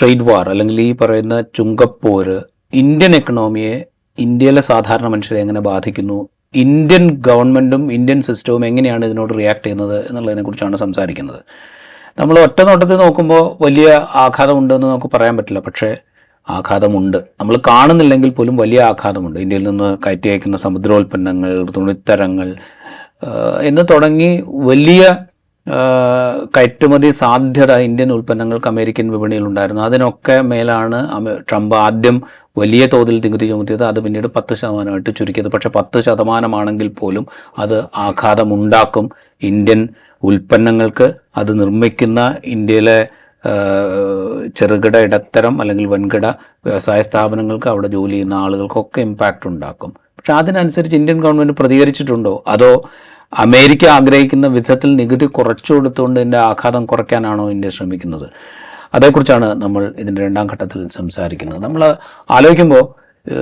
Trade വാർ അല്ലെങ്കിൽ ഈ പറയുന്ന ചുങ്കപ്പോര് ഇന്ത്യൻ എക്കണോമിയെ ഇന്ത്യയിലെ സാധാരണ മനുഷ്യരെ എങ്ങനെ ബാധിക്കുന്നു ഇന്ത്യൻ ഗവൺമെന്റും ഇന്ത്യൻ സിസ്റ്റവും എങ്ങനെയാണ് ഇതിനോട് റിയാക്ട് ചെയ്യുന്നത് എന്നുള്ളതിനെ കുറിച്ചാണ് സംസാരിക്കുന്നത്. നമ്മൾ ഒറ്റ നോട്ടത്തിൽ നോക്കുമ്പോൾ വലിയ ആഘാതമുണ്ടെന്ന് നമുക്ക് പറയാൻ പറ്റില്ല പക്ഷേ ആഘാതമുണ്ട്. നമ്മൾ കാണുന്നില്ലെങ്കിൽ പോലും വലിയ ആഘാതമുണ്ട്. ഇന്ത്യയിൽ നിന്ന് കയറ്റി അയക്കുന്ന സമുദ്രോൽപ്പന്നങ്ങൾ തുണിത്തരങ്ങൾ എന്ന് തുടങ്ങി വലിയ കയറ്റുമതി സാധ്യത ഇന്ത്യൻ ഉൽപ്പന്നങ്ങൾക്ക് അമേരിക്കൻ വിപണിയിൽ ഉണ്ടായിരുന്നു. അതിനൊക്കെ മേലാണ് ട്രംപ് ആദ്യം വലിയ തോതിൽ നികുതി ചുമത്തിയത്. അത് പിന്നീട് പത്ത് ശതമാനമായിട്ട് ചുരുക്കിയത്. പക്ഷേ പത്ത് ശതമാനമാണെങ്കിൽ പോലും അത് ആഘാതമുണ്ടാക്കും. ഇന്ത്യൻ ഉൽപ്പന്നങ്ങൾക്ക് അത് നിർമ്മിക്കുന്ന ഇന്ത്യയിലെ ചെറുകിട ഇടത്തരം അല്ലെങ്കിൽ വൻകിട വ്യവസായ സ്ഥാപനങ്ങൾക്ക് അവിടെ ജോലി ചെയ്യുന്ന ആളുകൾക്കൊക്കെ ഇമ്പാക്റ്റ് ഉണ്ടാക്കും. പക്ഷെ അതിനനുസരിച്ച് ഇന്ത്യൻ ഗവൺമെന്റ് പ്രതികരിച്ചിട്ടുണ്ടോ? അതോ അമേരിക്ക ആഗ്രഹിക്കുന്ന വിധത്തിൽ നികുതി കുറച്ചു കൊടുത്തുകൊണ്ട് ഇതിന്റെ ആഘാതം കുറയ്ക്കാനാണോ ഇന്ത്യ ശ്രമിക്കുന്നത്? അതേക്കുറിച്ചാണ് നമ്മൾ ഇതിന്റെ രണ്ടാം ഘട്ടത്തിൽ സംസാരിക്കുന്നത്. നമ്മൾ ആലോചിക്കുമ്പോൾ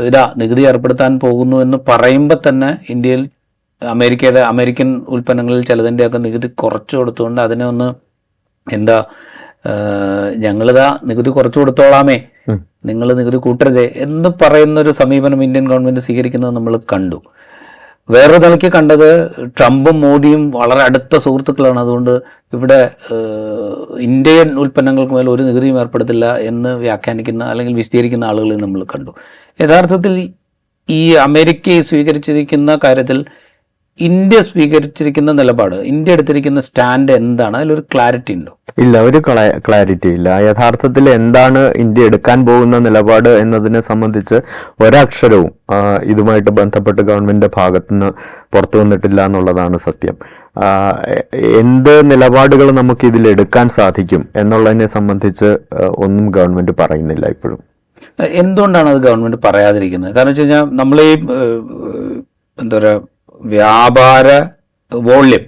ഇതാ നികുതി ഏർപ്പെടുത്താൻ പോകുന്നു എന്ന് പറയുമ്പോൾ തന്നെ ഇന്ത്യയിൽ അമേരിക്കയുടെ അമേരിക്കൻ ഉൽപ്പന്നങ്ങളിൽ ചിലതിന്റെയൊക്കെ നികുതി കുറച്ചു കൊടുത്തുകൊണ്ട് അതിനെ ഒന്ന് എന്താ ഞങ്ങളിതാ നികുതി കുറച്ചു കൊടുത്തോളാമേ നിങ്ങൾ നികുതി കൂട്ടരുതേ എന്ന് പറയുന്ന ഒരു സമീപനം ഇന്ത്യൻ ഗവൺമെന്റ് സ്വീകരിക്കുന്നത് നമ്മൾ കണ്ടു. വേറൊരു തലയ്ക്ക് കണ്ടത് ട്രംപും മോദിയും വളരെ അടുത്ത സുഹൃത്തുക്കളാണ്. അതുകൊണ്ട് ഇവിടെ ഇന്ത്യൻ ഉൽപ്പന്നങ്ങൾക്ക് മേൽ ഒരു നികുതിയും ഏർപ്പെടുത്തില്ല എന്ന് വ്യാഖ്യാനിക്കുന്ന അല്ലെങ്കിൽ വിശദീകരിക്കുന്ന ആളുകളെ നമ്മൾ കണ്ടു. യഥാർത്ഥത്തിൽ ഈ അമേരിക്ക സ്വീകരിച്ചിരിക്കുന്ന കാര്യത്തിൽ ഇന്ത്യ സ്വീകരിച്ചിരിക്കുന്ന നിലപാട് ഇന്ത്യ എടുത്തിരിക്കുന്ന സ്റ്റാൻഡ് എന്താണ്? അതിലൊരു ക്ലാരിറ്റി ഉണ്ടോ? ഇല്ല ഒരു ക്ലാരിറ്റി ഇല്ല. യഥാർത്ഥത്തിൽ എന്താണ് ഇന്ത്യ എടുക്കാൻ പോകുന്ന നിലപാട് എന്നതിനെ സംബന്ധിച്ച് ഒരക്ഷരവും ഇതുമായിട്ട് ബന്ധപ്പെട്ട് ഗവൺമെന്റിന്റെ ഭാഗത്തുനിന്ന് പുറത്തു വന്നിട്ടില്ല എന്നുള്ളതാണ് സത്യം. എന്ത് നിലപാടുകൾ നമുക്ക് ഇതിൽ എടുക്കാൻ സാധിക്കും എന്നുള്ളതിനെ സംബന്ധിച്ച് ഒന്നും ഗവൺമെന്റ് പറയുന്നില്ല ഇപ്പോഴും. എന്തുകൊണ്ടാണ് അത് ഗവൺമെന്റ് പറയാതിരിക്കുന്നത്? കാരണം വെച്ച് കഴിഞ്ഞാൽ നമ്മൾ ഈ എന്താ പറയുക വ്യാപാര വോള്യം.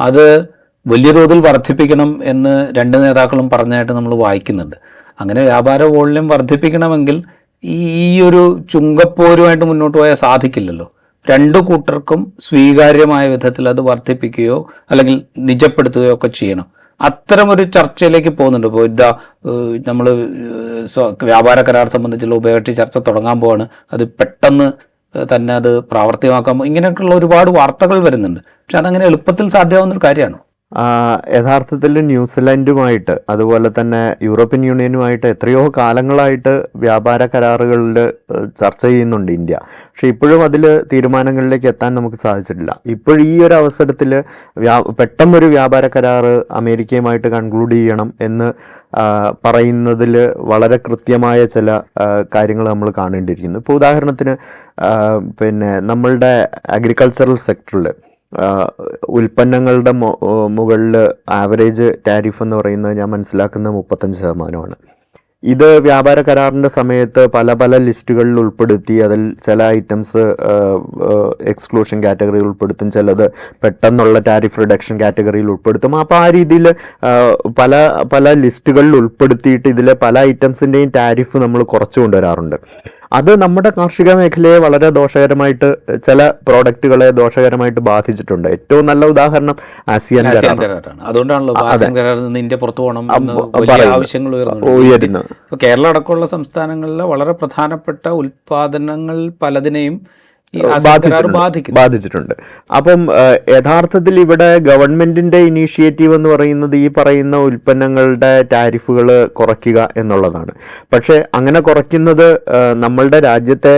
അത് വലിയ തോതിൽ വർദ്ധിപ്പിക്കണം എന്ന് രണ്ട് നേതാക്കളും പറഞ്ഞായിട്ട് നമ്മൾ വായിക്കുന്നുണ്ട്. അങ്ങനെ വ്യാപാര വോള്യം വർദ്ധിപ്പിക്കണമെങ്കിൽ ഈ ഒരു ചുങ്കപ്പോരുമായിട്ട് മുന്നോട്ട് പോയാൽ സാധിക്കില്ലല്ലോ. രണ്ടു കൂട്ടർക്കും സ്വീകാര്യമായ വിധത്തിൽ അത് വർദ്ധിപ്പിക്കുകയോ അല്ലെങ്കിൽ നിജപ്പെടുത്തുകയോ ഒക്കെ ചെയ്യണം. അത്തരമൊരു ചർച്ചയിലേക്ക് പോകുന്നുണ്ട്. ഇപ്പോൾ ഇതാ നമ്മൾ വ്യാപാര കരാർ സംബന്ധിച്ചുള്ള ഉഭയകക്ഷി ചർച്ച തുടങ്ങാൻ പോവാണ്. അത് പെട്ടെന്ന് തന്നെ അത് പ്രാവർത്തികമാക്കാൻ പോ- ഇങ്ങനെയൊക്കെയുള്ള ഒരുപാട് വാർത്തകൾ വരുന്നുണ്ട്. പക്ഷെ അതങ്ങനെ എളുപ്പത്തിൽ സാധ്യമാവുന്ന ഒരു കാര്യമാണ്. യഥാർത്ഥത്തിൽ ന്യൂസിലൻഡുമായിട്ട് അതുപോലെ തന്നെ യൂറോപ്യൻ യൂണിയനുമായിട്ട് എത്രയോ കാലങ്ങളായിട്ട് വ്യാപാര കരാറുകളിൽ ചർച്ച ചെയ്യുന്നുണ്ട് ഇന്ത്യ. പക്ഷെ ഇപ്പോഴും അതിൽ തീരുമാനങ്ങളിലേക്ക് എത്താൻ നമുക്ക് സാധിച്ചിട്ടില്ല. ഇപ്പോൾ ഈ ഒരു അവസരത്തിൽ വ്യാ പെട്ടെന്നൊരു വ്യാപാര കരാറ് അമേരിക്കയുമായിട്ട് കൺക്ലൂഡ് ചെയ്യണം എന്ന് പറയുന്നതിൽ വളരെ കൃത്യമായ ചില കാര്യങ്ങൾ നമ്മൾ കാണേണ്ടിയിരിക്കുന്നു. ഇപ്പോൾ ഉദാഹരണത്തിന് പിന്നെ നമ്മളുടെ അഗ്രികൾച്ചറൽ സെക്ടറിൽ ഉൽപ്പന്നങ്ങളുടെ മുകളിൽ ആവറേജ് ടാരിഫ് എന്ന് പറയുന്നത് ഞാൻ മനസ്സിലാക്കുന്നത് മുപ്പത്തഞ്ച് ശതമാനമാണ്. ഇത് വ്യാപാര കരാറിന്റെ സമയത്ത് പല പല ലിസ്റ്റുകളിൽ ഉൾപ്പെടുത്തി അതിൽ ചില ഐറ്റംസ് എക്സ്ക്ലൂഷൻ കാറ്റഗറിയിൽ ഉൾപ്പെടുത്തും ചിലത് പെട്ടെന്നുള്ള ടാരിഫ് റിഡക്ഷൻ കാറ്റഗറിയിൽ ഉൾപ്പെടുത്തും. അപ്പോൾ ആ രീതിയിൽ പല പല ലിസ്റ്റുകളിൽ ഉൾപ്പെടുത്തിയിട്ട് ഇതിലെ പല ഐറ്റംസിന്റെയും ടാരിഫ് നമ്മൾ കുറച്ചു കൊണ്ടുവരാറുണ്ട്. അത് നമ്മുടെ കാർഷിക മേഖലയെ വളരെ ദോഷകരമായിട്ട് ചില പ്രോഡക്റ്റുകളെ ദോഷകരമായിട്ട് ബാധിച്ചിട്ടുണ്ട്. ഏറ്റവും നല്ല ഉദാഹരണം ആസിയാൻ അതുകൊണ്ടാണല്ലോ ഇന്ത്യ പുറത്തു പോകണം ആവശ്യങ്ങൾ ഉയരുന്നത് കേരളം അടക്കമുള്ള സംസ്ഥാനങ്ങളിലെ വളരെ പ്രധാനപ്പെട്ട ഉൽപാദനങ്ങൾ പലതിനെയും ബാധിച്ചിട്ടുണ്ട്. അപ്പം യഥാർത്ഥത്തിൽ ഇവിടെ ഗവൺമെന്റിന്റെ ഇനീഷ്യേറ്റീവ് എന്ന് പറയുന്നത് ഈ പറയുന്ന ഉൽപ്പന്നങ്ങളുടെ ടാരിഫുകൾ കുറയ്ക്കുക എന്നുള്ളതാണ്. പക്ഷേ അങ്ങനെ കുറയ്ക്കുന്നത് നമ്മളുടെ രാജ്യത്തെ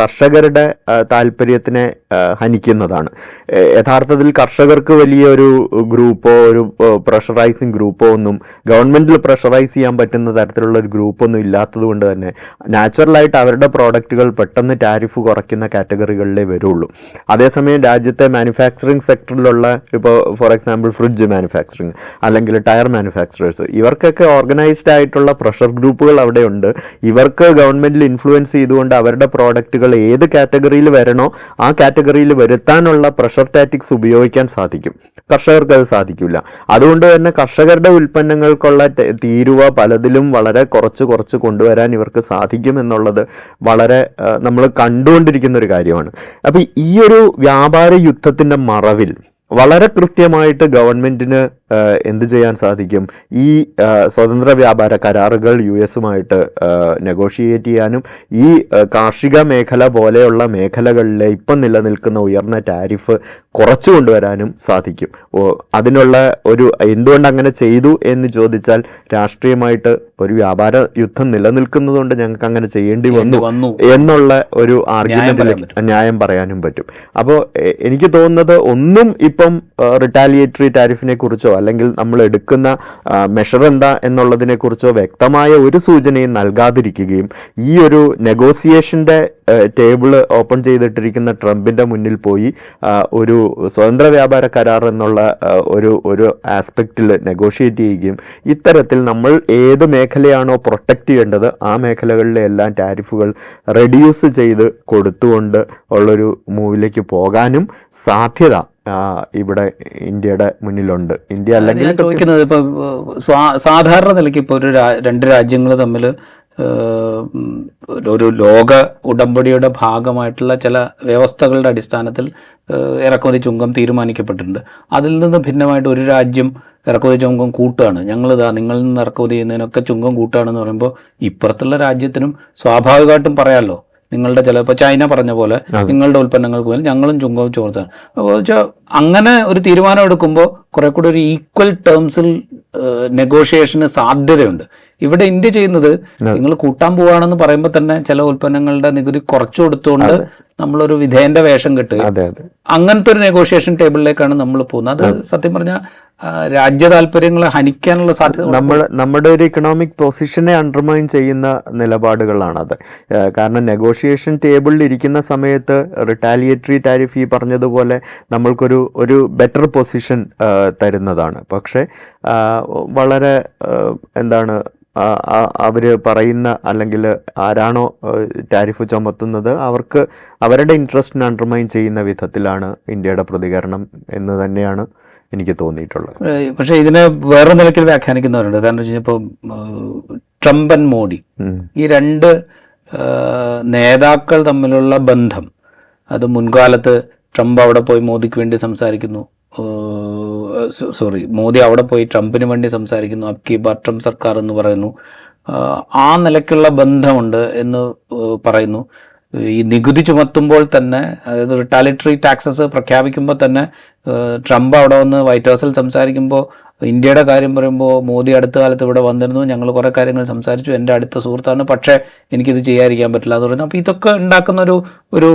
കർഷകരുടെ താല്പര്യത്തിനെ ഹനിക്കുന്നതാണ്. യഥാർത്ഥത്തിൽ കർഷകർക്ക് വലിയൊരു ഗ്രൂപ്പോ ഒരു പ്രഷറൈസിങ് ഗ്രൂപ്പോ ഒന്നും ഗവൺമെന്റിൽ പ്രഷറൈസ് ചെയ്യാൻ പറ്റുന്ന തരത്തിലുള്ള ഒരു ഗ്രൂപ്പൊന്നും ഇല്ലാത്തത് കൊണ്ട് തന്നെ നാച്ചുറലായിട്ട് അവരുടെ പ്രോഡക്റ്റുകൾ പെട്ടെന്ന് ടാരിഫ് കുറയ്ക്കുന്ന കാറ്റഗറികളിലേ വരുള്ളൂ. അതേസമയം രാജ്യത്തെ മാനുഫാക്ചറിങ് സെക്ടറിലുള്ള ഇപ്പോൾ ഫോർ എക്സാമ്പിൾ ഫ്രിഡ്ജ് മാനുഫാക്ചറിങ് അല്ലെങ്കിൽ ടയർ മാനുഫാക്ചറേഴ്സ് ഇവർക്കൊക്കെ ഓർഗനൈസ്ഡ് ആയിട്ടുള്ള പ്രഷർ ഗ്രൂപ്പുകൾ അവിടെയുണ്ട്. ഇവർക്ക് ഗവൺമെന്റിൽ ഇൻഫ്ലുവൻസ് ചെയ്തുകൊണ്ട് അവരുടെ പ്രോഡക്റ്റുകൾ ഏത് കാറ്റഗറിയിൽ വരണോ ആ കാറ്റഗറിയിൽ വരുത്താനുള്ള പ്രഷർ ടാറ്റിക്സ് ഉപയോഗിക്കാൻ സാധിക്കും. കർഷകർക്ക് അത് സാധിക്കില്ല. അതുകൊണ്ട് തന്നെ കർഷകരുടെ ഉൽപ്പന്നങ്ങൾക്കുള്ള തീരുവ പലതിലും വളരെ കുറച്ച് കുറച്ച് കൊണ്ടുവരാൻ ഇവർക്ക് സാധിക്കും എന്നുള്ളത് വളരെ നമ്മൾ കണ്ടുകൊണ്ടിരിക്കുന്ന ഒരു കാര്യമാണ്. അപ്പോൾ ഈ ഒരു വ്യാപാര യുദ്ധത്തിന്റെ മറവിൽ വളരെ കൃത്യമായിട്ട് ഗവൺമെന്റിന് ഏഹ്, എന്ത് ചെയ്യാൻ സാധിക്കും? ഈ സ്വതന്ത്ര വ്യാപാര കരാറുകൾ യു എസുമായിട്ട് നെഗോഷിയേറ്റ് ചെയ്യാനും ഈ കാർഷിക മേഖല പോലെയുള്ള മേഖലകളിലെ ഇപ്പം നിലനിൽക്കുന്ന ഉയർന്ന ടാരിഫ് കുറച്ചു കൊണ്ടുവരാനും സാധിക്കും. അതിനുള്ള ഒരു എന്തുകൊണ്ട് അങ്ങനെ ചെയ്തു എന്ന് ചോദിച്ചാൽ രാഷ്ട്രീയമായിട്ട് ഒരു വ്യാപാര യുദ്ധം നിലനിൽക്കുന്നതുകൊണ്ട് ഞങ്ങൾക്ക് അങ്ങനെ ചെയ്യേണ്ടി വന്നു വന്നു. എന്നുള്ള ഒരു ആർഗ്യുമെന്റിലേക്ക് ന്യായം പറയാനും പറ്റും. അപ്പോൾ എനിക്ക് തോന്നുന്നത് ഒന്നും ഇപ്പം റിട്ടാലിയേറ്ററി ടാരിഫിനെ കുറിച്ചോ അല്ലെങ്കിൽ നമ്മൾ എടുക്കുന്ന മെഷർ എന്താ എന്നുള്ളതിനെ കുറിച്ചോ വ്യക്തമായ ഒരു സൂചനയും നൽകാതിരിക്കുകയും ഈ ഒരു നെഗോസിയേഷന്റെ ടേബിൾ ഓപ്പൺ ചെയ്തിട്ടിരിക്കുന്ന ട്രംപിന്റെ മുന്നിൽ പോയി ഒരു സ്വതന്ത്ര വ്യാപാര കരാർ എന്നുള്ള ഒരു ഒരു ആസ്പെക്റ്റിൽ നെഗോഷിയേറ്റ് ചെയ്യുകയും ഇത്തരത്തിൽ നമ്മൾ ഏത് മേഖലയാണോ പ്രൊട്ടക്റ്റ് ചെയ്യേണ്ടത് ആ മേഖലകളിലെ എല്ലാം ടാരിഫുകൾ റെഡ്യൂസ് ചെയ്ത് കൊടുത്തുകൊണ്ട് ഉള്ളൊരു മൂവിലേക്ക് പോകാനും സാധ്യത ഇവിടെ ഇന്ത്യയുടെ മുന്നിലുണ്ട്. ഇന്ത്യ അല്ലെങ്കിൽ ചോദിക്കുന്നത് ഇപ്പൊ സാധാരണ നിലയ്ക്ക് ഇപ്പൊ ഒരു രണ്ട് രാജ്യങ്ങൾ തമ്മിൽ ഒരു ലോക ഉടമ്പടിയുടെ ഭാഗമായിട്ടുള്ള ചില വ്യവസ്ഥകളുടെ അടിസ്ഥാനത്തിൽ ഇറക്കുമതി ചുങ്കം തീരുമാനിക്കപ്പെട്ടിട്ടുണ്ട്. അതിൽ നിന്ന് ഭിന്നമായിട്ട് ഒരു രാജ്യം ഇറക്കുമതി ചുങ്കം കൂട്ടുകയാണ്. ഞങ്ങളിതാ നിങ്ങളിൽ നിന്ന് ഇറക്കുമതി ചെയ്യുന്നതിനൊക്കെ ചുങ്കം കൂട്ടുകയാണെന്ന് പറയുമ്പോൾ ഇപ്പുറത്തുള്ള രാജ്യത്തിനും സ്വാഭാവികമായിട്ടും പറയാമല്ലോ നിങ്ങളുടെ ചില ഇപ്പോൾ ചൈന പറഞ്ഞ പോലെ നിങ്ങളുടെ ഉൽപ്പന്നങ്ങൾ പോലും ഞങ്ങളും ചുങ്കവും ചോർത്താണ് അപ്പോൾ വെച്ചാൽ അങ്ങനെ ഒരു തീരുമാനം എടുക്കുമ്പോൾ കുറെ കൂടി ഒരു ഈക്വൽ ടേംസിൽ നെഗോഷിയേഷന് സാധ്യതയുണ്ട്. ഇവിടെ ഇന്ത്യ ചെയ്യുന്നത് നിങ്ങൾ കൂട്ടാൻ പോവാണെന്ന് പറയുമ്പോൾ തന്നെ ചില ഉൽപ്പന്നങ്ങളുടെ നികുതി കുറച്ചു കൊടുത്തുകൊണ്ട് നമ്മളൊരു വിധേയന്റെ വേഷം കിട്ടുക. അങ്ങനത്തെ ഒരു നെഗോഷിയേഷൻ ടേബിളിലേക്കാണ് നമ്മൾ പോകുന്നത്. അത് സത്യം പറഞ്ഞാൽ രാജ്യ താല്പര്യങ്ങളെ ഹനിക്കാനുള്ള സാധ്യത നമ്മൾ നമ്മുടെ ഒരു ഇക്കണോമിക് പൊസിഷനെ അണ്ടർമൈൻ ചെയ്യുന്ന നിലപാടുകളാണത്. അത് കാരണം നെഗോഷിയേഷൻ ടേബിളിൽ ഇരിക്കുന്ന സമയത്ത് റിട്ടാലിയേറ്ററി ടാരിഫ് ഈ പറഞ്ഞതുപോലെ നമ്മൾക്കൊരു ഒരു ബെറ്റർ പൊസിഷൻ തരുന്നതാണ്. പക്ഷേ വളരെ എന്താണ് അവർ പറയുന്ന അല്ലെങ്കിൽ ആരാണോ ടാരിഫ് ചുമത്തുന്നത് അവർക്ക് അവരുടെ ഇൻട്രസ്റ്റിന് അണ്ടർമൈൻ ചെയ്യുന്ന വിധത്തിലാണ് ഇന്ത്യയുടെ പ്രതികരണം എന്ന് തന്നെയാണ് എനിക്ക് തോന്നിയിട്ടുള്ളത്. പക്ഷേ ഇതിനെ വേറെ നിലയ്ക്ക് വ്യാഖ്യാനിക്കുന്നവരുണ്ട്. കാരണം വെച്ച് കഴിഞ്ഞാൽ ഇപ്പോൾ ട്രംപ് ആൻഡ് മോഡി ഈ രണ്ട് നേതാക്കൾ തമ്മിലുള്ള ബന്ധം അത് മുൻകാലത്ത് ട്രംപ് അവിടെ പോയി മോദിക്ക് വേണ്ടി സംസാരിക്കുന്നു സോറി മോദി അവിടെ പോയി ട്രംപിന് വേണ്ടി സംസാരിക്കുന്നു അബ്കി ബാർ ട്രംപ് സർക്കാർ എന്ന് പറയുന്നു. ആ നിലയ്ക്കുള്ള ബന്ധമുണ്ട് എന്ന് പറയുന്നു. ഈ നികുതി ചുമത്തുമ്പോൾ തന്നെ അതായത് റിട്ടാലിറ്ററി ടാക്സസ് പ്രഖ്യാപിക്കുമ്പോൾ തന്നെ ട്രംപ് അവിടെ വന്ന് വൈറ്റ് ഹൗസിൽ സംസാരിക്കുമ്പോൾ ഇന്ത്യയുടെ കാര്യം പറയുമ്പോൾ മോദി അടുത്ത കാലത്ത് ഇവിടെ വന്നിരുന്നു. ഞങ്ങൾ കുറേ കാര്യങ്ങൾ സംസാരിച്ചു. എന്റെ അടുത്ത സുഹൃത്താണ്. പക്ഷേ എനിക്കിത് ചെയ്യാതിരിക്കാൻ പറ്റില്ല എന്ന് പറയുന്നത് അപ്പോൾ ഇതൊക്കെ ഉണ്ടാക്കുന്ന ഒരു ഒരു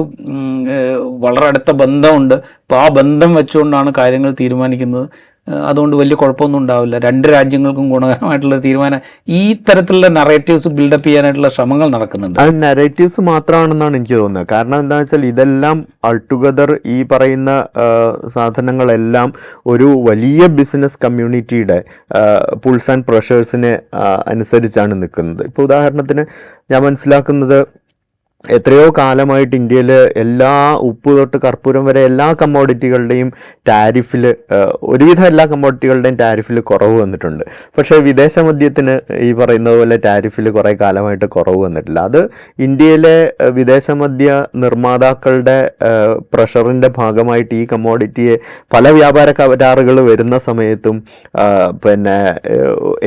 വളരെ അടുത്ത ബന്ധമുണ്ട്. അപ്പോൾ ആ ബന്ധം വെച്ചുകൊണ്ടാണ് കാര്യങ്ങൾ തീരുമാനിക്കുന്നത്. അതുകൊണ്ട് വലിയ കുഴപ്പമൊന്നും ഉണ്ടാവില്ല. രണ്ട് രാജ്യങ്ങൾക്കും ഗുണകരമായിട്ടുള്ള തീരുമാനം. ഈ തരത്തിലുള്ള നറേറ്റീവ്സ് ബിൽഡപ്പ് ചെയ്യാനായിട്ടുള്ള ശ്രമങ്ങൾ നടക്കുന്നുണ്ട്. അത് നറേറ്റീവ്സ് മാത്രമാണെന്നാണ് എനിക്ക് തോന്നുന്നത്. കാരണം എന്താണെന്ന് വെച്ചാൽ ഇതെല്ലാം അൾട്ടുഗദർ ഈ പറയുന്ന സാധനങ്ങളെല്ലാം ഒരു വലിയ ബിസിനസ് കമ്മ്യൂണിറ്റിയുടെ പുൾസ് ആൻഡ് പ്രഷേഴ്സിനെ അനുസരിച്ചാണ് നിൽക്കുന്നത്. ഇപ്പോൾ ഉദാഹരണത്തിന് ഞാൻ മനസ്സിലാക്കുന്നത് എത്രയോ കാലമായിട്ട് ഇന്ത്യയിൽ എല്ലാ ഉപ്പ് തൊട്ട് കർപ്പൂരം വരെ എല്ലാ കമ്മോഡിറ്റികളുടെയും ടാരിഫിൽ ഒരുവിധം എല്ലാ കമ്മോഡിറ്റികളുടെയും ടാരിഫിൽ കുറവ് വന്നിട്ടുണ്ട്. പക്ഷേ വിദേശ മദ്യത്തിന് ഈ പറയുന്നത് പോലെ ടാരിഫിൽ കുറേ കാലമായിട്ട് കുറവ് വന്നിട്ടില്ല. അത് ഇന്ത്യയിലെ വിദേശ മദ്യ നിർമ്മാതാക്കളുടെ പ്രഷറിന്റെ ഭാഗമായിട്ട് ഈ കമ്മോഡിറ്റിയെ പല വ്യാപാര കരാറുകൾ വരുന്ന സമയത്തും പിന്നെ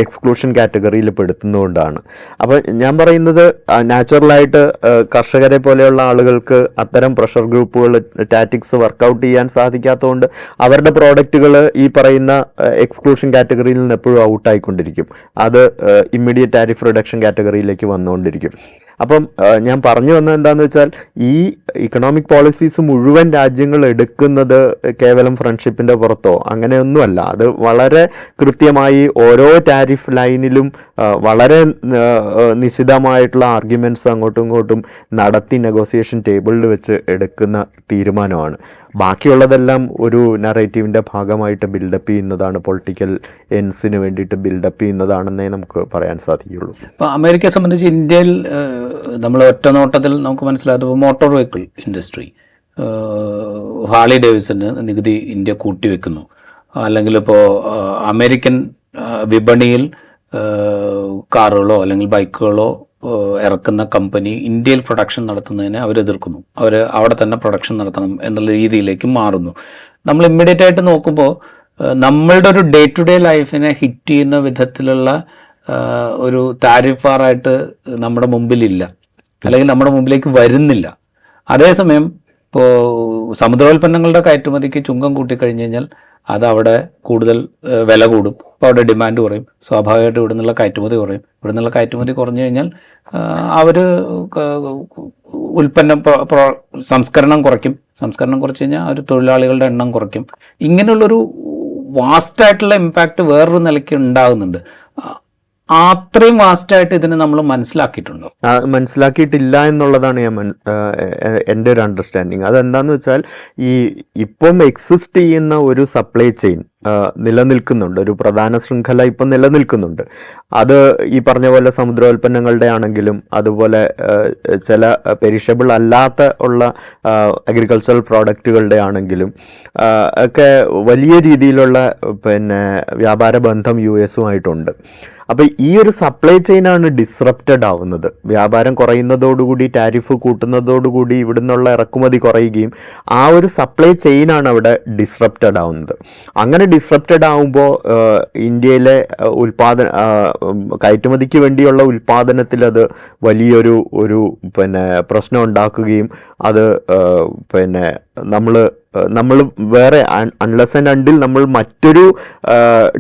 എക്സ്ക്ലൂഷൻ കാറ്റഗറിയിൽ പെടുത്തുന്നതുകൊണ്ടാണ്. അപ്പോൾ ഞാൻ പറയുന്നത് നാച്ചുറലായിട്ട് കർഷകരെ പോലെയുള്ള ആളുകൾക്ക് അത്തരം പ്രഷർ ഗ്രൂപ്പുകൾ ടാറ്റിക്സ് വർക്കൗട്ട് ചെയ്യാൻ സാധിക്കാത്തതുകൊണ്ട് അവരുടെ പ്രോഡക്റ്റുകൾ ഈ പറയുന്ന എക്സ്ക്ലൂഷൻ കാറ്റഗറിയിൽ നിന്ന് എപ്പോഴും ഔട്ടായിക്കൊണ്ടിരിക്കും. അത് ഇമ്മീഡിയറ്റ് ടാരിഫ് റിഡക്ഷൻ കാറ്റഗറിയിലേക്ക് വന്നുകൊണ്ടിരിക്കും. അപ്പം ഞാൻ പറഞ്ഞു വന്നത് എന്താണെന്ന് വെച്ചാൽ ഈ ഇക്കണോമിക് പോളിസീസ് മുഴുവൻ രാജ്യങ്ങൾ എടുക്കുന്നത് കേവലം ഫ്രണ്ട്ഷിപ്പിന്റെ പുറത്തോ അങ്ങനെയൊന്നുമല്ല. അത് വളരെ കൃത്യമായി ഓരോ ടാരിഫ് ലൈനിലും വളരെ നിശിതമായിട്ടുള്ള ആർഗ്യുമെന്റ്സ് അങ്ങോട്ടും ഇങ്ങോട്ടും നടത്തി നെഗോസിയേഷൻ ടേബിളിൽ വെച്ച് എടുക്കുന്ന തീരുമാനമാണ്. ബാക്കിയുള്ളതെല്ലാം ഒരു നറേറ്റീവിന്റെ ഭാഗമായിട്ട് ബിൽഡപ്പ് ചെയ്യുന്നതാണ് പൊളിറ്റിക്കൽ എൻസിന് വേണ്ടിയിട്ട് ബിൽഡപ്പ് ചെയ്യുന്നതാണെന്നേ നമുക്ക് പറയാൻ സാധിക്കുകയുള്ളൂ. ഇപ്പോൾ അമേരിക്കയെ സംബന്ധിച്ച് ഇന്ത്യയിൽ നമ്മൾ ഒറ്റ നോട്ടത്തിൽ നമുക്ക് മനസ്സിലാകുന്നത് മോട്ടോർ വെഹിക്കിൾ ഇൻഡസ്ട്രി ഹാളി ഡേവിസന് നികുതി ഇന്ത്യ കൂട്ടിവെക്കുന്നു. അല്ലെങ്കിൽ ഇപ്പോൾ അമേരിക്കൻ വിപണിയിൽ കാറുകളോ അല്ലെങ്കിൽ ബൈക്കുകളോ ഇറക്കുന്ന കമ്പനി ഇന്ത്യയിൽ പ്രൊഡക്ഷൻ നടത്തുന്നതിനെ അവർ എതിർക്കുന്നു. അവർ അവിടെ തന്നെ പ്രൊഡക്ഷൻ നടത്തണം എന്നുള്ള രീതിയിലേക്ക് മാറുന്നു. നമ്മൾ ഇമ്മീഡിയറ്റ് ആയിട്ട് നോക്കുമ്പോൾ നമ്മളുടെ ഒരു ഡേ ടു ഡേ ലൈഫിനെ ഹിറ്റ് ചെയ്യുന്ന വിധത്തിലുള്ള ഒരു താരിഫാറായിട്ട് നമ്മുടെ മുമ്പിലില്ല. അല്ലെങ്കിൽ നമ്മുടെ മുമ്പിലേക്ക് വരുന്നില്ല. അതേസമയം ഇപ്പോൾ സമുദ്രോൽപ്പന്നങ്ങളുടെ കയറ്റുമതിക്ക് ചുങ്കം കൂട്ടിക്കഴിഞ്ഞ് കഴിഞ്ഞാൽ അത് അവിടെ കൂടുതൽ വില കൂടും. അപ്പോൾ അവിടെ ഡിമാൻഡ് കുറയും. സ്വാഭാവികമായിട്ട് ഇവിടെ നിന്നുള്ള കയറ്റുമതി കുറയും. ഇവിടെ നിന്നുള്ള കയറ്റുമതി കുറഞ്ഞു കഴിഞ്ഞാൽ അവർ ഉൽപ്പന്നം സംസ്കരണം കുറയ്ക്കും. സംസ്കരണം കുറച്ച് കഴിഞ്ഞാൽ അവർ തൊഴിലാളികളുടെ എണ്ണം കുറയ്ക്കും. ഇങ്ങനെയുള്ളൊരു വാസ്റ്റായിട്ടുള്ള ഇമ്പാക്റ്റ് വേറൊരു നിലയ്ക്ക് ഉണ്ടാകുന്നുണ്ട്. അത്രയും വാസ്റ്റായിട്ട് ഇതിനെ നമ്മൾ മനസ്സിലാക്കിയിട്ടുണ്ടോ? മനസ്സിലാക്കിയിട്ടില്ല എന്നുള്ളതാണ് ഞാൻ എന്റെ ഒരു അണ്ടർസ്റ്റാൻഡിങ് അതെന്താന്ന് വെച്ചാൽ ഈ ഇപ്പം എക്സിസ്റ്റ് ചെയ്യുന്ന ഒരു സപ്ലൈ ചെയിൻ നിലനിൽക്കുന്നുണ്ട്. ഒരു പ്രധാന ശൃംഖല ഇപ്പം നിലനിൽക്കുന്നുണ്ട്. അത് ഈ പറഞ്ഞ പോലെ സമുദ്രോൽപ്പന്നങ്ങളുടെ ആണെങ്കിലും അതുപോലെ ചില പെരിഷബിൾ അല്ലാത്ത ഉള്ള അഗ്രികൾച്ചറൽ പ്രോഡക്റ്റുകളുടെ ആണെങ്കിലും ഒക്കെ വലിയ രീതിയിലുള്ള പിന്നെ വ്യാപാര ബന്ധം യു എസുമായിട്ടുണ്ട്. അപ്പോൾ ഈ ഒരു സപ്ലൈ ചെയിനാണ് ഡിസ്റപ്റ്റഡ് ആവുന്നത്. വ്യാപാരം കുറയുന്നതോടുകൂടി ടാരിഫ് കൂട്ടുന്നതോടുകൂടി ഇവിടുന്നുള്ള ഇറക്കുമതി കുറയുകയും ആ ഒരു സപ്ലൈ ചെയിനാണ് അവിടെ ഡിസ്റപ്റ്റഡ് ആവുന്നത്. അങ്ങനെ ഡിസ്റപ്റ്റഡ് ആവുമ്പോൾ ഇന്ത്യയിലെ ഉൽപാദന കയറ്റുമതിക്ക് വേണ്ടിയുള്ള ഉൽപാദനത്തിൽ അത് വലിയൊരു ഒരു പിന്നെ പ്രശ്നം ഉണ്ടാക്കുകയും അത് പിന്നെ നമ്മൾ നമ്മൾ വേറെ അൺലെസ് ആൻഡ് അണ്ടിൽ നമ്മൾ മറ്റൊരു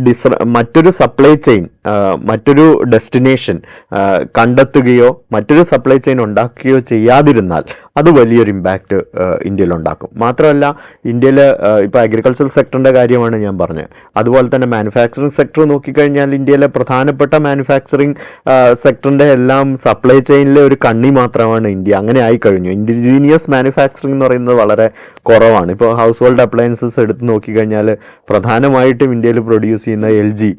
ഡിസ് മറ്റൊരു സപ്ലൈ ചെയിൻ മറ്റൊരു ഡെസ്റ്റിനേഷൻ കണ്ടെത്തുകയോ മറ്റൊരു സപ്ലൈ ചെയിൻ ഉണ്ടാക്കുകയോ ചെയ്യാതിരുന്നാൽ അത് വലിയൊരു ഇമ്പാക്റ്റ് ഇന്ത്യയിൽ ഉണ്ടാക്കും. മാത്രമല്ല ഇന്ത്യയിൽ ഇപ്പോൾ അഗ്രികൾച്ചർ സെക്ടറിന്റെ കാര്യമാണ് ഞാൻ പറഞ്ഞത്. അതുപോലെ തന്നെ മാനുഫാക്ചറിങ് സെക്ടർ നോക്കിക്കഴിഞ്ഞാൽ ഇന്ത്യയിലെ പ്രധാനപ്പെട്ട മാനുഫാക്ചറിങ് സെക്ടറിന്റെ എല്ലാം സപ്ലൈ ചെയിനിലെ ഒരു കണ്ണി മാത്രമാണ് ഇന്ത്യ. അങ്ങനെ ആയിക്കഴിഞ്ഞു. ഇൻഡിജീനിയസ് മാനുഫാക്ചറിങ് എന്ന് പറയുന്നത് വളരെ കുറവാണ്. ഇപ്പോൾ ഹൗസ് ഹോൾഡ് അപ്ലയൻസസ് എടുത്ത് നോക്കിക്കഴിഞ്ഞാൽ പ്രധാനമായിട്ടും ഇന്ത്യയിൽ പ്രൊഡ്യൂസ് ചെയ്യുന്ന എൽ ജി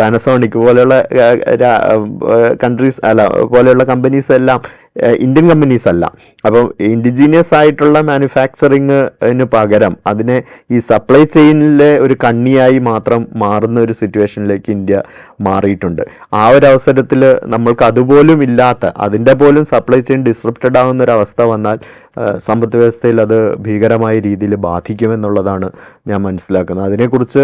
പാനസോണിക് പോലെയുള്ള കൺട്രീസ് അല്ല പോലെയുള്ള കമ്പനീസ് എല്ലാം ഇന്ത്യൻ കമ്പനീസ് അല്ല. അപ്പോൾ ഇൻഡിജീനിയസ് ആയിട്ടുള്ള മാനുഫാക്ചറിങ്ങിന് പകരം അതിനെ ഈ സപ്ലൈ ചെയിനിലെ ഒരു കണ്ണിയായി മാത്രം മാറുന്ന ഒരു സിറ്റുവേഷനിലേക്ക് ഇന്ത്യ മാറിയിട്ടുണ്ട്. ആ ഒരു അവസരത്തിൽ നമ്മൾക്ക് അതുപോലും ഇല്ലാത്ത അതിന്റെ പോലും സപ്ലൈ ചെയിൻ ഡിസ്റപ്റ്റഡ് ആവുന്ന ഒരു അവസ്ഥ വന്നാൽ സമ്പദ് വ്യവസ്ഥയിൽ അത് ഭീകരമായ രീതിയിൽ ബാധിക്കുമെന്നുള്ളതാണ് ഞാൻ മനസ്സിലാക്കുന്നത്. അതിനെക്കുറിച്ച്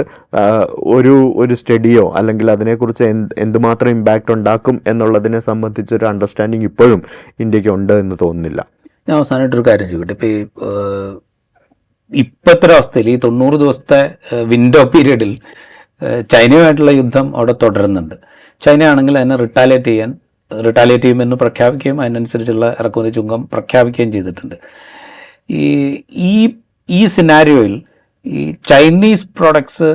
ഒരു ഒരു സ്റ്റഡിയോ അല്ലെങ്കിൽ അതിനെക്കുറിച്ച് എന്ത് എന്തുമാത്രം ഇമ്പാക്റ്റ് ഉണ്ടാക്കും എന്നുള്ളതിനെ സംബന്ധിച്ചൊരു അണ്ടർസ്റ്റാൻഡിങ് ഇപ്പോഴും ഇന്ത്യയ്ക്ക് ഉണ്ട് എന്ന് തോന്നുന്നില്ല. ഞാൻ അവസാനമായിട്ടൊരു കാര്യം ചോദിക്കട്ടെ. ഇപ്പോൾ ഈ ഇപ്പോഴത്തെ അവസ്ഥയിൽ ഈ തൊണ്ണൂറ് ദിവസത്തെ വിൻഡോ പീരീഡിൽ ചൈനയുമായിട്ടുള്ള യുദ്ധം അവിടെ തുടരുന്നുണ്ട്. ചൈന ആണെങ്കിൽ അതിനെ റിട്ടാലിയേറ്റ് ചെയ്യാൻ റിട്ടാലിയേറ്റ് ചെയ്യുമെന്ന് പ്രഖ്യാപിക്കുകയും അതിനനുസരിച്ചുള്ള ഇറക്കുമതി ചുങ്കം പ്രഖ്യാപിക്കുകയും ചെയ്തിട്ടുണ്ട്. ഈ ഈ ഈ സിനാരിയോയിൽ ഈ ചൈനീസ് പ്രോഡക്ട്സ്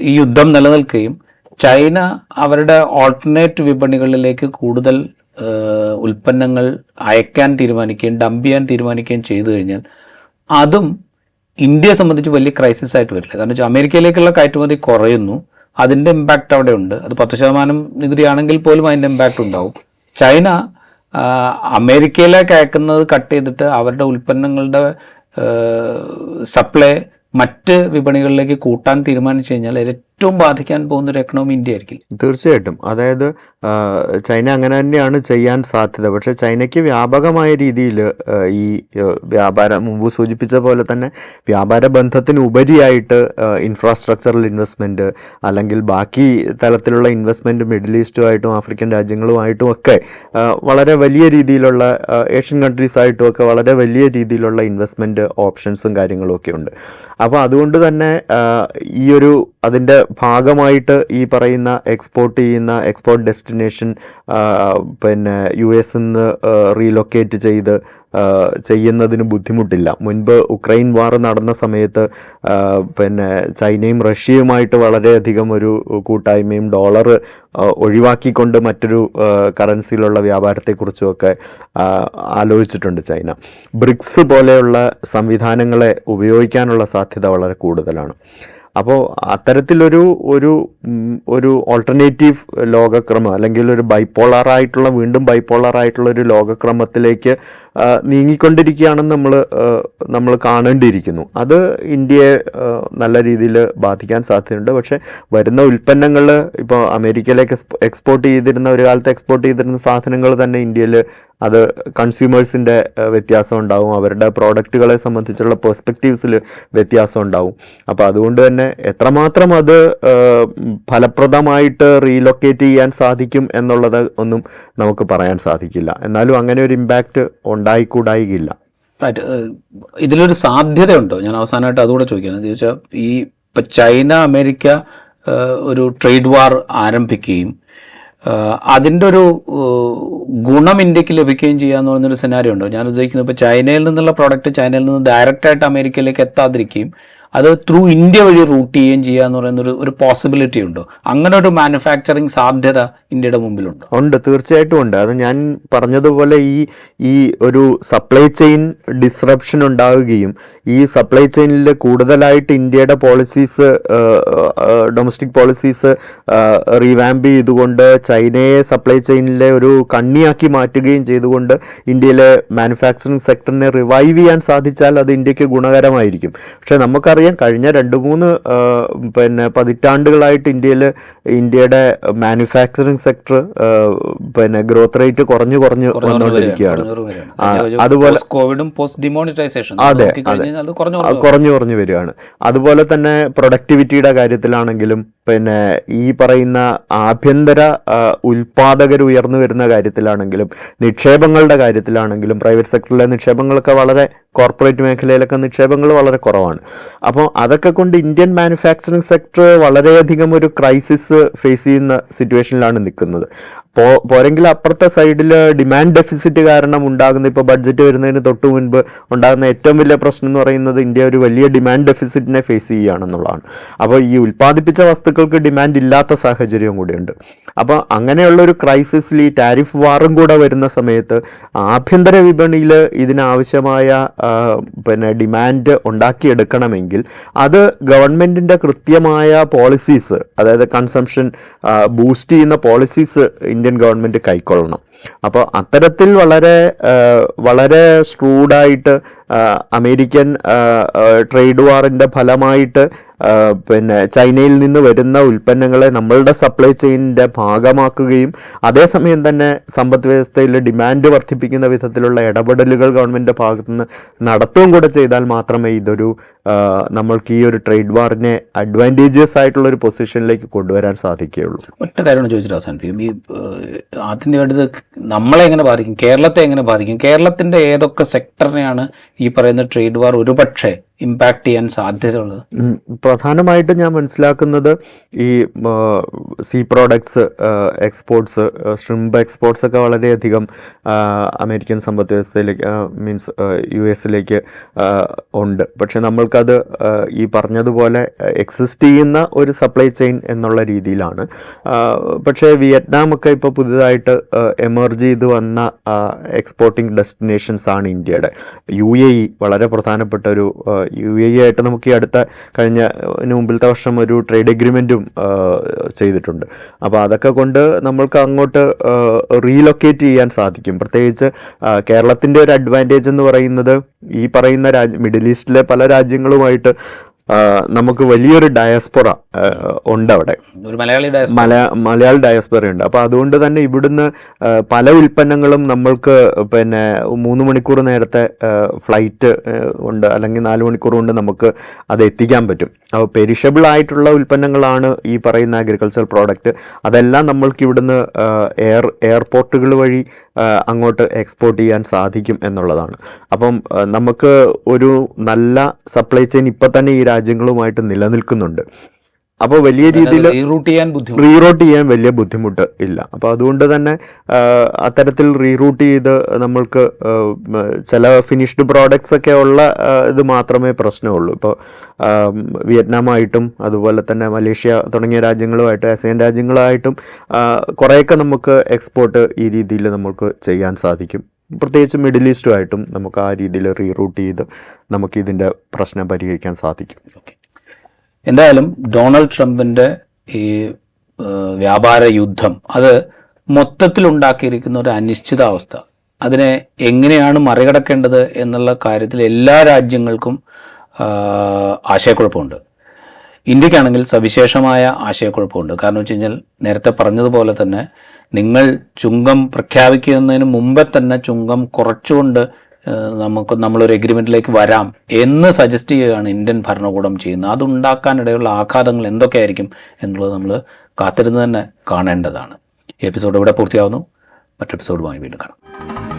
ഈ യുദ്ധം നിലനിൽക്കുകയും ചൈന അവരുടെ ഓൾട്ടർനേറ്റ് വിപണികളിലേക്ക് കൂടുതൽ ഉൽപ്പന്നങ്ങൾ അയക്കാൻ തീരുമാനിക്കുകയും ഡംപ് ചെയ്യാൻ തീരുമാനിക്കുകയും ചെയ്തു കഴിഞ്ഞാൽ അതും ഇന്ത്യയെ സംബന്ധിച്ച് വലിയ ക്രൈസിസ് ആയിട്ട് വരില്ല. കാരണം വെച്ചാൽ അമേരിക്കയിലേക്കുള്ള കയറ്റുമതി കുറയുന്നു. അതിന്റെ ഇമ്പാക്റ്റ് അവിടെ ഉണ്ട്. അത് പത്ത് ശതമാനം നികുതി ആണെങ്കിൽ പോലും അതിന്റെ ഇമ്പാക്റ്റ് ഉണ്ടാവും. ചൈന അമേരിക്കയിലേക്ക് അയക്കുന്നത് കട്ട് ചെയ്തിട്ട് അവരുടെ ഉൽപ്പന്നങ്ങളുടെ സപ്ലൈ മറ്റ് വിപണികളിലേക്ക് കൂട്ടാൻ തീരുമാനിച്ചു കഴിഞ്ഞാൽ ഏറ്റവും ബാധിക്കാൻ പോകുന്ന ഒരു എക്കണോമി ഇന്ത്യ ആയിരിക്കും തീർച്ചയായിട്ടും. അതായത് ചൈന അങ്ങനെ തന്നെയാണ് ചെയ്യാൻ സാധ്യത. പക്ഷേ ചൈനയ്ക്ക് വ്യാപകമായ രീതിയിൽ ഈ വ്യാപാര മുമ്പ് സൂചിപ്പിച്ച പോലെ തന്നെ വ്യാപാര ബന്ധത്തിന് ഉപരിയായിട്ട് ഇൻഫ്രാസ്ട്രക്ചറൽ ഇൻവെസ്റ്റ്മെന്റ് അല്ലെങ്കിൽ ബാക്കി തലത്തിലുള്ള ഇൻവെസ്റ്റ്മെന്റ് മിഡിൽ ഈസ്റ്റുമായിട്ടും ആഫ്രിക്കൻ രാജ്യങ്ങളുമായിട്ടും ഒക്കെ വളരെ വലിയ രീതിയിലുള്ള ഏഷ്യൻ കൺട്രീസ് ആയിട്ടും ഒക്കെ വളരെ വലിയ രീതിയിലുള്ള ഇൻവെസ്റ്റ്മെന്റ് ഓപ്ഷൻസും കാര്യങ്ങളും ഒക്കെ ഉണ്ട്. അപ്പോൾ അതുകൊണ്ട് തന്നെ ഈ ഒരു അതിന്റെ ഭാഗമായിട്ട് ഈ പറയുന്ന എക്സ്പോർട്ട് ചെയ്യുന്ന എക്സ്പോർട്ട് ഡെസ്റ്റിനേഷൻ പിന്നെ യു എസ് നിന്ന് റീലൊക്കേറ്റ് ചെയ്ത് ചെയ്യുന്നതിന് ബുദ്ധിമുട്ടില്ല. മുൻപ് ഉക്രൈൻ വാർ നടന്ന സമയത്ത് പിന്നെ ചൈനയും റഷ്യയുമായിട്ട് വളരെയധികം ഒരു കൂട്ടായ്മയും ഡോളർ ഒഴിവാക്കിക്കൊണ്ട് മറ്റൊരു കറൻസിയിലുള്ള വ്യാപാരത്തെക്കുറിച്ചുമൊക്കെ ആലോചിച്ചിട്ടുണ്ട് ചൈന. ബ്രിക്സ് പോലെയുള്ള സംവിധാനങ്ങളെ ഉപയോഗിക്കാനുള്ള സാധ്യത വളരെ കൂടുതലാണ്. അപ്പോൾ അത്തരത്തിലൊരു ഒരു ഒരു ഓൾട്ടർനേറ്റീവ് ലോകക്രമം അല്ലെങ്കിൽ ഒരു ബൈപ്പോളറായിട്ടുള്ള വീണ്ടും ബൈപ്പോളാറായിട്ടുള്ള ഒരു ലോകക്രമത്തിലേക്ക് നീങ്ങിക്കൊണ്ടിരിക്കുകയാണെന്ന് നമ്മൾ നമ്മൾ കാണേണ്ടിയിരിക്കുന്നു. അത് ഇന്ത്യയെ നല്ല രീതിയിൽ ബാധിക്കാൻ സാധ്യതയുണ്ട്. പക്ഷേ വരുന്ന ഉൽപ്പന്നങ്ങൾ ഇപ്പോൾ അമേരിക്കയിലേക്ക് എക്സ്പോർട്ട് ചെയ്തിരുന്ന ഒരു കാലത്ത് എക്സ്പോർട്ട് ചെയ്തിരുന്ന സാധനങ്ങൾ തന്നെ ഇന്ത്യയിൽ അത് കൺസ്യൂമേഴ്സിന്റെ വ്യത്യാസം ഉണ്ടാവും. അവരുടെ പ്രോഡക്റ്റുകളെ സംബന്ധിച്ചുള്ള പെർസ്പെക്റ്റീവ്സിൽ വ്യത്യാസം ഉണ്ടാവും. അപ്പോൾ അതുകൊണ്ട് തന്നെ എത്രമാത്രം അത് ഫലപ്രദമായിട്ട് റീലൊക്കേറ്റ് ചെയ്യാൻ സാധിക്കും എന്നുള്ളത് ഒന്നും നമുക്ക് പറയാൻ സാധിക്കില്ല. എന്നാലും അങ്ങനെ ഒരു ഇമ്പാക്റ്റ് ഉണ്ടായിക്കൂടായില്ല. റൈറ്റ് ഇതിലൊരു സാധ്യതയുണ്ടോ? ഞാൻ അവസാനമായിട്ട് അതുകൂടെ ചോദിക്കാൻ എന്ന് ചോദിച്ചാൽ ഈ ഇപ്പം ചൈന അമേരിക്ക ഒരു ട്രേഡ് വാർ ആരംഭിക്കുകയും അതിന്റെ ഒരു ഗുണം ഇന്ത്യയ്ക്ക് ലഭിക്കുകയും ചെയ്യാന്ന് പറയുന്നൊരു സെനാരി ഉണ്ടോ? ഞാൻ ഉദ്ദേശിക്കുന്നത് ഇപ്പോൾ ചൈനയിൽ നിന്നുള്ള പ്രോഡക്റ്റ് ചൈനയിൽ നിന്ന് ഡയറക്റ്റായിട്ട് അമേരിക്കയിലേക്ക് എത്താതിരിക്കുകയും അത് ത്രൂ ഇന്ത്യ വഴി റൂട്ട് ചെയ്യുകയും ചെയ്യുക എന്ന് പറയുന്ന ഒരു ഒരു പോസിബിലിറ്റി ഉണ്ടോ. അങ്ങനെ ഒരു മാനുഫാക്ചറിങ് സാധ്യത ഇന്ത്യയുടെ മുമ്പിലുണ്ടോ. ഉണ്ട് തീർച്ചയായിട്ടും ഉണ്ട്. അത് ഞാൻ പറഞ്ഞതുപോലെ ഈ ഈ ഒരു സപ്ലൈ ചെയിൻ ഡിസ്റപ്ഷൻ ഉണ്ടാവുകയും ഈ സപ്ലൈ ചെയിനിൽ കൂടുതലായിട്ട് ഇന്ത്യയുടെ പോളിസീസ് ഡൊമസ്റ്റിക് പോളിസീസ് റീവാമ്പ് ചെയ്തുകൊണ്ട് ചൈനയെ സപ്ലൈ ചെയിനിലെ ഒരു കണ്ണിയാക്കി മാറ്റുകയും ചെയ്തുകൊണ്ട് ഇന്ത്യയിലെ മാനുഫാക്ചറിങ് സെക്ടറിനെ റിവൈവ് ചെയ്യാൻ സാധിച്ചാൽ അത് ഇന്ത്യയ്ക്ക് ഗുണകരമായിരിക്കും. പക്ഷേ നമുക്കറിയാം കഴിഞ്ഞ രണ്ട് മൂന്ന് പിന്നെ പതിറ്റാണ്ടുകളായിട്ട് ഇന്ത്യയിൽ ഇന്ത്യയുടെ മാനുഫാക്ചറിങ് സെക്ടർ പിന്നെ ഗ്രോത്ത് റേറ്റ് കുറഞ്ഞു കുറഞ്ഞു വന്നുകൊണ്ടിരിക്കുകയാണ്. അതുപോലെ കോവിഡും പോസ്റ്റ് ഡിമോണിറ്റൈസേഷൻ അതെ, കുറഞ്ഞു കുറഞ്ഞു വരികയാണ്. അതുപോലെ തന്നെ പ്രൊഡക്ടിവിറ്റിയുടെ കാര്യത്തിലാണെങ്കിലും പിന്നെ ഈ പറയുന്ന ആഭ്യന്തര ഉൽപാദകർ ഉയർന്നു വരുന്ന കാര്യത്തിലാണെങ്കിലും നിക്ഷേപങ്ങളുടെ കാര്യത്തിലാണെങ്കിലും പ്രൈവറ്റ് സെക്ടറിലെ നിക്ഷേപങ്ങളൊക്കെ വളരെ കോർപ്പറേറ്റ് മേഖലയിലൊക്കെ നിക്ഷേപങ്ങൾ വളരെ കുറവാണ്. അപ്പോൾ അതൊക്കെ കൊണ്ട് ഇന്ത്യൻ മാനുഫാക്ചറിങ് സെക്ടർ വളരെയധികം ഒരു ക്രൈസിസ് ഫേസ് ചെയ്യുന്ന സിറ്റുവേഷനിലാണ് നിൽക്കുന്നത്. പോരെങ്കിൽ അപ്പുറത്തെ സൈഡിൽ ഡിമാൻഡ് ഡെഫിസിറ്റ് കാരണം ഉണ്ടാകുന്ന ഇപ്പോൾ ബഡ്ജറ്റ് വരുന്നതിന് തൊട്ട് മുൻപ് ഉണ്ടാകുന്ന ഏറ്റവും വലിയ പ്രശ്നം എന്ന് പറയുന്നത് ഇന്ത്യ ഒരു വലിയ ഡിമാൻഡ് ഡെഫിസിറ്റിനെ ഫേസ് ചെയ്യുകയാണെന്നുള്ളതാണ്. അപ്പോൾ ഈ ഉൽപ്പാദിപ്പിച്ച വസ്തുക്കൾക്ക് ഡിമാൻഡ് ഇല്ലാത്ത സാഹചര്യവും കൂടിയുണ്ട്. അപ്പോൾ അങ്ങനെയുള്ള ഒരു ക്രൈസിസിൽ ഈ ടാരിഫ് വാറും കൂടെ വരുന്ന സമയത്ത് ആഭ്യന്തര വിപണിയിൽ ഇതിനാവശ്യമായ പിന്നെ ഡിമാൻഡ് ഉണ്ടാക്കിയെടുക്കണമെങ്കിൽ അത് ഗവൺമെന്റിന്റെ കൃത്യമായ പോളിസീസ് അതായത് കൺസംഷൻ ബൂസ്റ്റ് ചെയ്യുന്ന പോളിസീസ് ഇന്ത്യൻ ഗവൺമെന്റ് കൈക്കൊള്ളണം. അപ്പോൾ അത്തരത്തിൽ വളരെ വളരെ സ്ട്രൂഡായിട്ട് അമേരിക്കൻ ട്രേഡ് വാറിന്റെ ഫലമായിട്ട് പിന്നെ ചൈനയിൽ നിന്ന് വരുന്ന ഉൽപ്പന്നങ്ങളെ നമ്മളുടെ സപ്ലൈ ചെയിനിന്റെ ഭാഗമാക്കുകയും അതേസമയം തന്നെ സമ്പദ് വ്യവസ്ഥയിൽ ഡിമാൻഡ് വർദ്ധിപ്പിക്കുന്ന വിധത്തിലുള്ള ഇടപെടലുകൾ ഗവൺമെന്റ് ഭാഗത്തുനിന്ന് നടത്തുകയും കൂടെ ചെയ്താൽ മാത്രമേ ഇതൊരു നമ്മൾക്ക് ഈ ഒരു ട്രേഡ് വാറിനെ അഡ്വാന്റേജിയസ് ആയിട്ടുള്ള ഒരു പൊസിഷനിലേക്ക് കൊണ്ടുവരാൻ സാധിക്കുകയുള്ളൂ. ഒറ്റ കാര്യമാണ് ചോദിച്ചിട്ട് അവസാനിപ്പിക്കും. ഈ ആദ്യം വേണ്ടത് നമ്മളെ എങ്ങനെ ബാധിക്കും? കേരളത്തെ എങ്ങനെ ബാധിക്കും? കേരളത്തിന്റെ ഏതൊക്കെ സെക്ടറിനെയാണ് പറയുന്ന ട്രേഡ് വാർ ഒരുപക്ഷെ ഇമ്പാക്ട് ചെയ്യാൻ സാധ്യതയുള്ളത്. പ്രധാനമായിട്ട് ഞാൻ മനസ്സിലാക്കുന്നത് ഈ sea products exports shrimp exports ഒക്കെ വളരെയധികം അമേരിക്കൻ സമ്പദ് വ്യവസ്ഥയിലേക്ക് മീൻസ് യു എസിലേക്ക് ഉണ്ട്. പക്ഷെ നമ്മൾക്കത് ഈ പറഞ്ഞതുപോലെ എക്സിസ്റ്റ് ചെയ്യുന്ന ഒരു സപ്ലൈ ചെയിൻ എന്നുള്ള രീതിയിലാണ്. പക്ഷേ വിയറ്റ്നാം ഒക്കെ ഇപ്പോൾ പുതിയതായിട്ട് എമർജ് ചെയ്ത് വന്ന എക്സ്പോർട്ടിംഗ് ഡെസ്റ്റിനേഷൻസ് ആണ് ഇന്ത്യയുടെ. യു എ ഇ വളരെ പ്രധാനപ്പെട്ട ഒരു യു എ ഇ ആയിട്ട് നമുക്ക് ഈ അടുത്ത കഴിഞ്ഞ മുമ്പിലത്തെ വർഷം ഒരു ട്രേഡ് എഗ്രിമെന്റും ചെയ്തിട്ടുണ്ട്. അപ്പോൾ അതൊക്കെ കൊണ്ട് നമ്മൾക്ക് അങ്ങോട്ട് റീലൊക്കേറ്റ് ചെയ്യാൻ സാധിക്കും. പ്രത്യേകിച്ച് കേരളത്തിന്റെ ഒരു അഡ്വാന്റേജ് എന്ന് പറയുന്നത് ഈ പറയുന്ന രാജ്യ മിഡിൽ ഈസ്റ്റിലെ പല രാജ്യങ്ങളുമായിട്ട് നമുക്ക് വലിയൊരു ഡയസ്പൊറ ഉണ്ട് അവിടെ മലയാളി മല മലയാള ഡയസ്പെറ ഉണ്ട്. അപ്പോൾ അതുകൊണ്ട് തന്നെ ഇവിടുന്ന് പല ഉൽപ്പന്നങ്ങളും നമ്മൾക്ക് പിന്നെ മൂന്ന് മണിക്കൂർ നേരത്തെ ഫ്ലൈറ്റ് ഉണ്ട്. അല്ലെങ്കിൽ നാല് മണിക്കൂർ കൊണ്ട് നമുക്ക് അത് എത്തിക്കാൻ പറ്റും. അപ്പോൾ പെരിഷബിൾ ആയിട്ടുള്ള ഉൽപ്പന്നങ്ങളാണ് ഈ പറയുന്ന അഗ്രികൾച്ചർ പ്രോഡക്റ്റ് അതെല്ലാം നമ്മൾക്ക് ഇവിടുന്ന് എയർ എയർപോർട്ടുകൾ വഴി അങ്ങോട്ട് എക്സ്പോർട്ട് ചെയ്യാൻ സാധിക്കും എന്നുള്ളതാണ്. അപ്പം നമുക്ക് ഒരു നല്ല സപ്ലൈ ചെയിൻ ഇപ്പം തന്നെ ഈ രാജ്യങ്ങളുമായിട്ട് നിലനിൽക്കുന്നുണ്ട്. അപ്പോൾ വലിയ രീതിയിൽ റീറൂട്ട് ചെയ്യാൻ ബുദ്ധിമുട്ട്. റീറൂട്ട് ചെയ്യാൻ വലിയ ബുദ്ധിമുട്ട് ഇല്ല. അപ്പോൾ അതുകൊണ്ട് തന്നെ അത്തരത്തിൽ റീറൂട്ട് ചെയ്ത് നമ്മൾക്ക് ചില ഫിനിഷ്ഡ് പ്രോഡക്റ്റ്സ് ഒക്കെ ഉള്ള ഇത് മാത്രമേ പ്രശ്നമുള്ളൂ. ഇപ്പോൾ വിയറ്റ്നാമായിട്ടും അതുപോലെ തന്നെ മലേഷ്യ തുടങ്ങിയ രാജ്യങ്ങളുമായിട്ട് ആസിയൻ രാജ്യങ്ങളായിട്ടും കുറേയൊക്കെ നമുക്ക് എക്സ്പോർട്ട് ഈ രീതിയിൽ നമുക്ക് ചെയ്യാൻ സാധിക്കും. പ്രത്യേകിച്ച് മിഡിൽ ഈസ്റ്റുമായിട്ടും നമുക്ക് ആ രീതിയിൽ റീറൂട്ട് ചെയ്ത് നമുക്ക് ഇതിന്റെ പ്രശ്നം പരിഹരിക്കാൻ സാധിക്കും. ഓക്കെ. എന്തായാലും ഡൊണാൾഡ് ട്രംപിന്റെ ഈ വ്യാപാര യുദ്ധം അത് മൊത്തത്തിൽ ഉണ്ടാക്കിയിരിക്കുന്ന ഒരു അനിശ്ചിതാവസ്ഥ. അതിനെ എങ്ങനെയാണ് മറികടക്കേണ്ടത് എന്നുള്ള കാര്യത്തിൽ എല്ലാ രാജ്യങ്ങൾക്കും ആശയക്കുഴപ്പമുണ്ട്. ഇന്ത്യക്കാണെങ്കിൽ സവിശേഷമായ ആശയക്കുഴപ്പമുണ്ട്. കാരണം വെച്ച് കഴിഞ്ഞാൽ നേരത്തെ പറഞ്ഞതുപോലെ തന്നെ നിങ്ങൾ ചുങ്കം പ്രഖ്യാപിക്കുന്നതിന് മുമ്പേ തന്നെ ചുങ്കം കുറച്ചുകൊണ്ട് നമുക്ക് നമ്മളൊരു എഗ്രിമെന്റിലേക്ക് വരാം എന്ന് സജസ്റ്റ് ചെയ്യുകയാണ് ഇന്ത്യൻ ഭരണകൂടം ചെയ്യുന്നത്. അതുണ്ടാക്കാനിടയുള്ള ആഘാതങ്ങൾ എന്തൊക്കെയായിരിക്കും എന്നുള്ളത് നമ്മൾ കാത്തിരുന്ന് തന്നെ കാണേണ്ടതാണ്. എപ്പിസോഡ് ഇവിടെ പൂർത്തിയാവുന്നു. മറ്റെപ്പിസോഡുമായി വീണ്ടും കാണാം.